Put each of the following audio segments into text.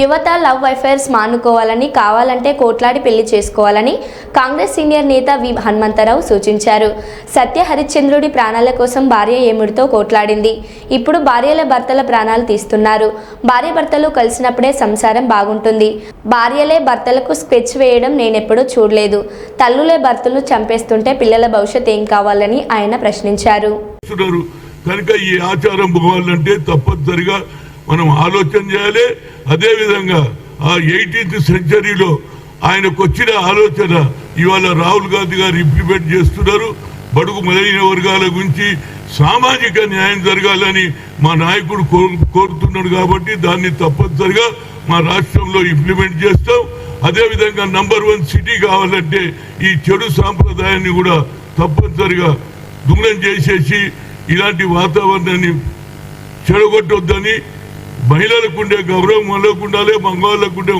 యువత love affairs మానుకోవాలని కావాలంటే కోట్లాడి పెళ్ళి చేసుకోవాలని కాంగ్రెస్ సీనియర్ నేత వి హనుమంతరావు సూచించారు. సత్య హరిశ్చంద్రుడి ప్రాణాల కోసం భార్య ఏముడితో కోట్లాడింది. ఇప్పుడు భార్యల భర్తల ప్రాణాలు తీస్తున్నారు. భార్య భర్తలు కలిసినప్పుడే సంసారం బాగుంటుంది. భార్యలే భర్తలకు స్కెచ్ వేయడం నేనెప్పుడూ చూడలేదు. తల్లులే భర్తలు చంపేస్తుంటే పిల్లల భవిష్యత్ ఏం కావాలని ఆయన ప్రశ్నించారు. కనుక ఈ ఆచారం పోవాలంటే తప్పనిసరిగా మనం ఆలోచన చేయాలి. అదేవిధంగా ఆ ఎయిటీన్త్ సెంచరీలో ఆయనకు వచ్చిన ఆలోచన ఇవాళ రాహుల్ గాంధీ గారు ఇంప్లిమెంట్ చేస్తున్నారు. బడుగు మొదలైన వర్గాల గురించి సామాజిక న్యాయం జరగాలని మా నాయకుడు కోరుతున్నాడు కాబట్టి దాన్ని తప్పనిసరిగా మా రాష్ట్రంలో ఇంప్లిమెంట్ చేస్తాం. అదేవిధంగా నంబర్ వన్ సిటీ కావాలంటే ఈ చెడు సాంప్రదాయాన్ని కూడా తప్పనిసరిగా దూరం చేసేసి ఇలాంటి వాతావరణాన్ని చెడగొట్టొద్దని మహిళలకు ఉండే గౌరవం మనకు ఉండాలి మగవాళ్ళకు ఉండే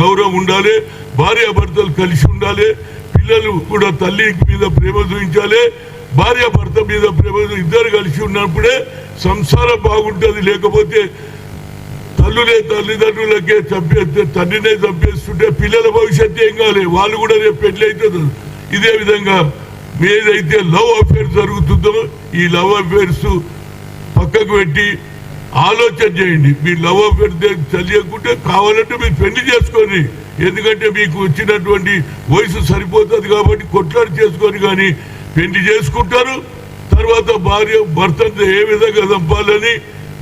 గౌరవం ఉండాలి భార్యాభర్తలు కలిసి ఉండాలి పిల్లలు కూడా తల్లి మీద ప్రేమ చూపించాలి భార్య భర్త మీద ప్రేమ ఇద్దరు కలిసి ఉన్నప్పుడే సంసారం బాగుంటుంది. లేకపోతే తల్లులే తల్లిదండ్రులకే చంపేస్తే తండ్రినే చంపేస్తుంటే పిల్లల భవిష్యత్తు ఏం కావాలి వాళ్ళు కూడా రేపు పెళ్ళి అవుతుంది ఇదే విధంగా ఏదైతే లవ్ అఫేర్ జరుగుతుందో ఈ లవ్ అఫేర్స్ పక్కకు పెట్టి ఆలోచన చేయండి. మీ లవ్ అఫేర్ తెలియకుంటే కావాలంటే మీరు పెళ్ళి చేసుకోండి ఎందుకంటే మీకు వచ్చినటువంటి వయసు సరిపోతుంది కాబట్టి కొట్లాడు చేసుకొని కానీ పెళ్ళి చేసుకుంటారు. తర్వాత భార్య భర్తను ఏ విధంగా చంపాలని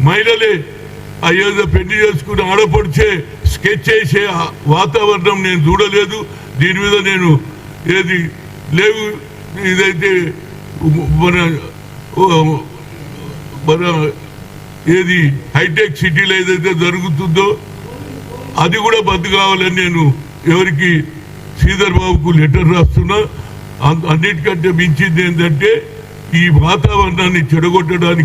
మహిళలే అయ్యేదో పెళ్ళి చేసుకుని ఆడపడిచే స్కెచ్ చేసే వాతావరణం నేను చూడలేదు. దీని మీద నేను ఏది లేవు. ఇదైతే మన మన ఏది హైటెక్ సిటీలో ఏదైతే జరుగుతుందో అది కూడా బంద్ కావాలని నేను ఎవరికి శ్రీధర్ బాబుకు లెటర్ రాస్తున్నా. అన్నిటికంటే మించింది ఏంటంటే ఈ వాతావరణాన్ని చెడగొట్టడానికి